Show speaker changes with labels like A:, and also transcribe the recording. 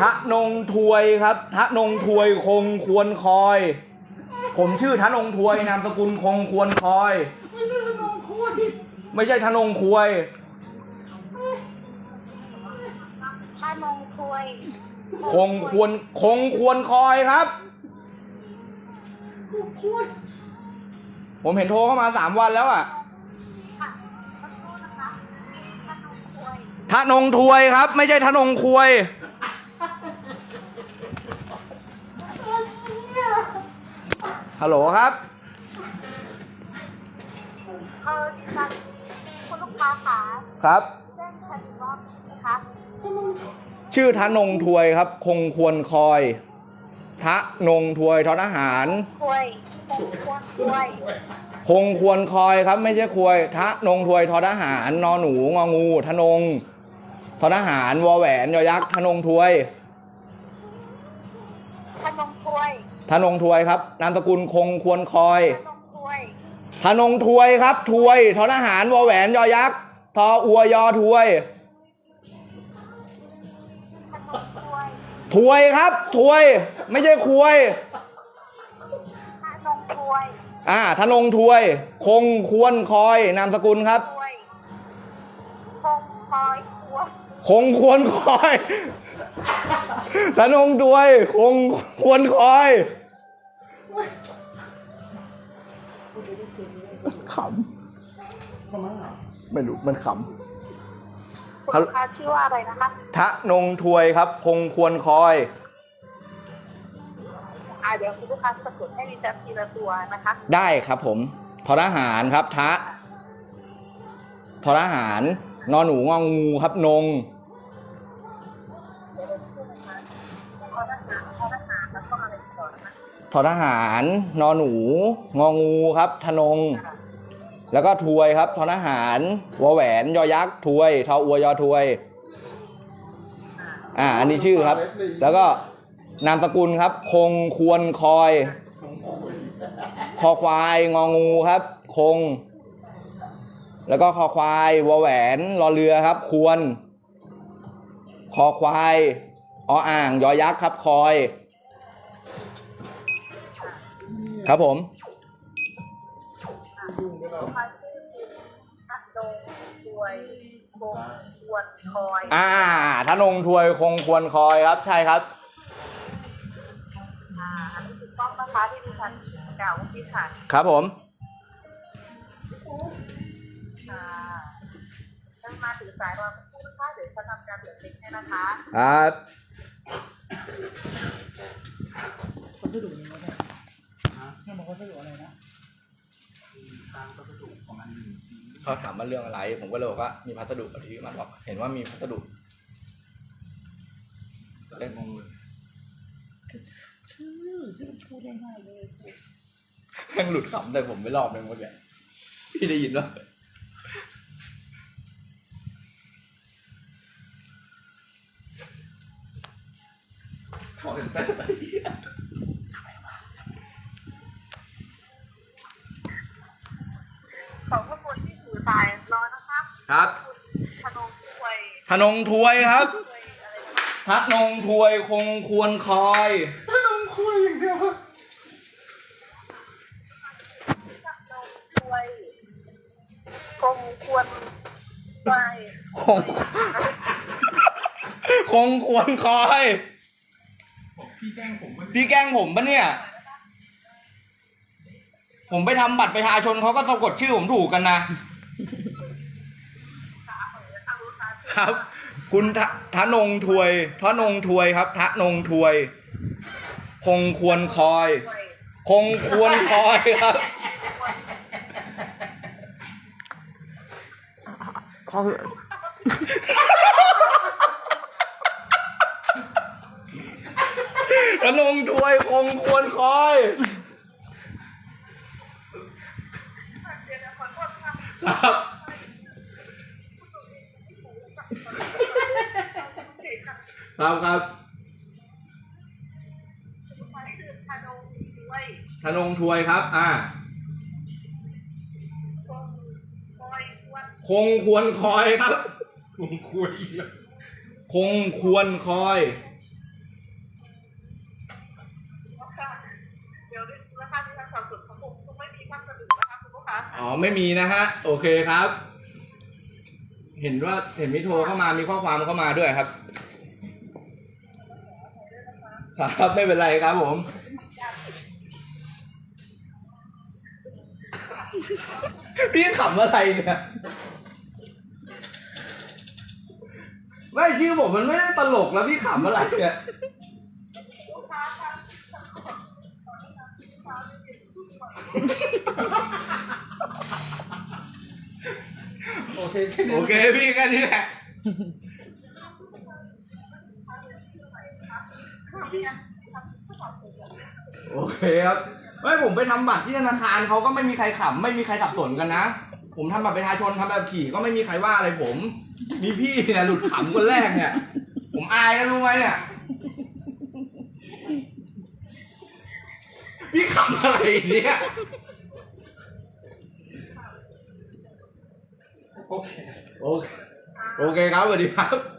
A: ทะนงทวยครับทะนงทวยคงควรคอย ผมชื่อทะนงทวยนามสกุลคงควรคอย
B: ไม่ใช่ลงคุย
A: ไม่ใช่ทะนงควย
C: พานงควย
A: คงควรคงควรคอยครับ
B: ลงคุย
A: ผมเห็นโทรเข้ามาสามวันแล้วอะ
C: ค่ะ ควย
A: ทะนงทวยครับ ไม่ใช่ทะนงควย ฮัลโหลครับ
C: เออดิฉันคุณลูกค้าขา
A: ครับ
C: แจ้งฉันอีกรอบนะคะ
A: ชื่อทะนงทวยครับ คงควรคอยทะนงทวยทอทหาร
C: ควยคงควรควย
A: คงควรคอยครับ ไม่ใช่ควยทะนงทวยทอทหาร นอหนูงองูทะนง ทอทหารวอแหวนยอยักษ์ทะนงทวย
C: พานงควย
A: ทะนงทวยครับนามสกุลคงควรคอย
C: พานงควย
A: ทะนงทวยครับทวยทอทหารวอแหวนยอยักษ์ทออัวยอทวย
C: พานงควย
A: ทวยครับทวย ไม่ใช่ควย
C: พานงควย
A: อ่าทะนงทวย คงควรคอยนามสกุลครับ
C: คงคว
A: รคอยทะนงทวย คงควรคอยข
B: ทำไมอะำ
A: ไม่รู้มันข
C: คุณลูกค้าชื่อว่าอะไรนะคะำ
A: ทะนงทวยครับ คงควรคอย
C: อ่าเดี๋ยวคุณลูกค้าสะกดให้ดิฉันทีละตัวนะคะ
A: ได้ครับผมทอทหารครับทะทอทหาร นอหนูงองูครับนง
C: ทอทหาร น
A: อหนู งองูครับทนง แล้วก็ทวยครับทอทหารวอแหวนยอยักษ์ทวยทออวยอทวย อ่า อันนี้ชื่อครับ แล้วก็นามสกุลครับ คงควรคอย
B: ลงคุย
A: คอควายงองูครับ คง แล้วก็คอควายวอแหวนรอเรือครับ ควร คอควายออ่าง ยอยักษ์ครับ คอย ครับผม
B: ยุ่งไปแล้ว
C: ลูกค้าชื่อคุณอัดดงรวยคงควรคอย
A: อ่าทนงทวยคงควรคอยครับ ใช่ครับ
C: อ่าอันนี้ถูกต้องนะคะที่ดิฉันกล่าวเมื่อกี้ค่ะ
A: ครับผม
C: ค่ะได้มาถือสายรอสักครู่นะคะเดี๋ยวฉันทำการเปลี่ยนลิงก์ให้นะคะ
A: ครับ
B: พัสดุนี้ก็ได้ฮะนี่มันพัสดุอะไรนะตามพัสดุของมันหนึ่งชิ้น
A: เขาถามมาเรื่องอะไร ผมก็เลยบอกว่ามีพัสดุกับที่มันบอกเห็นว่ามีพัสดุ
B: เล่นงงเลย
C: ชื่อชื่อพูดได้ง่ายเลย
A: แม่งหลุดขำแต่ผมไม่รอบเลยเมื่อกี้พี่ได้ยินว่า
B: ขอเห็นแต่
C: ขอบพระคุณที่ถือสายรอนะคะ
A: ครับ
C: คุณธนง ช่วย
A: ทนงทวยครับ
C: ช่วยอะไรนะคะ
A: ทนงทวยคงควรคอย
B: ลงคุยอย่างเดียว
C: ธนงช่วยคงควรไป
A: คงคงควรคอย
B: บอกพี่แกล้งผมไม่
A: พี่แกล้งผมปะเนี่ย ผมไปทำบัตรประชาชนเขาก็สะกดชื่อผมถูกกันนะ ครับ คุณทะนงทวยทะนงทวยครับทะนงทวย คงควรคอย คงควรคอยครับทะนงทวย คงควรคอยครับ ครับครับ
C: ใช้คือธนงช่วย
A: ทะนงทวยครับ อ่า
C: คงคอยควร
A: คงควรคอยครับ
B: ลงคุยอีกแล้ว
C: ค
A: คงควรคอย
C: ค่ะเดี๋ยวนะคะที่ทางสับสนของผมคงไม่มีข้อสรุปนะคะคุณลูกค้า
A: อ๋อไม่มีนะฮะ โอเคครับ เห็นว่าเห็นมิโทรเข้ามามีข้อความเข้ามาด้วยครับ ครับไม่เป็นไรครับผม พี่ขำอะไรเนี่ยไม่ชื่อผมมันไม่ได้ตลกแล้วพี่ขำอะไรเนี่ย
C: ลูกค้าค่ะฉันขอขอแนะนำลูกค้าไม่เป็นผู้ป่วย
B: โอเคแค่นี้
A: โอเคพี่แค่นี้แหละ โอเคครับไม่ผมไปทำบัตรที่ธนาคารเขาก็ไม่มีใครขำไม่มีใครสับสนกันนะ ผมทำบัตรประชาชนทำแบบขี่ก็ไม่มีใครว่าอะไรผม มีพี่เนี่ยหลุดขำคนแรกเนี่ย ผมอายนะรู้ไหมเนี่ย พี่ขำอะไรเนี่ย
B: โอเค
A: โอเคโอเคครับสวัสดีครับ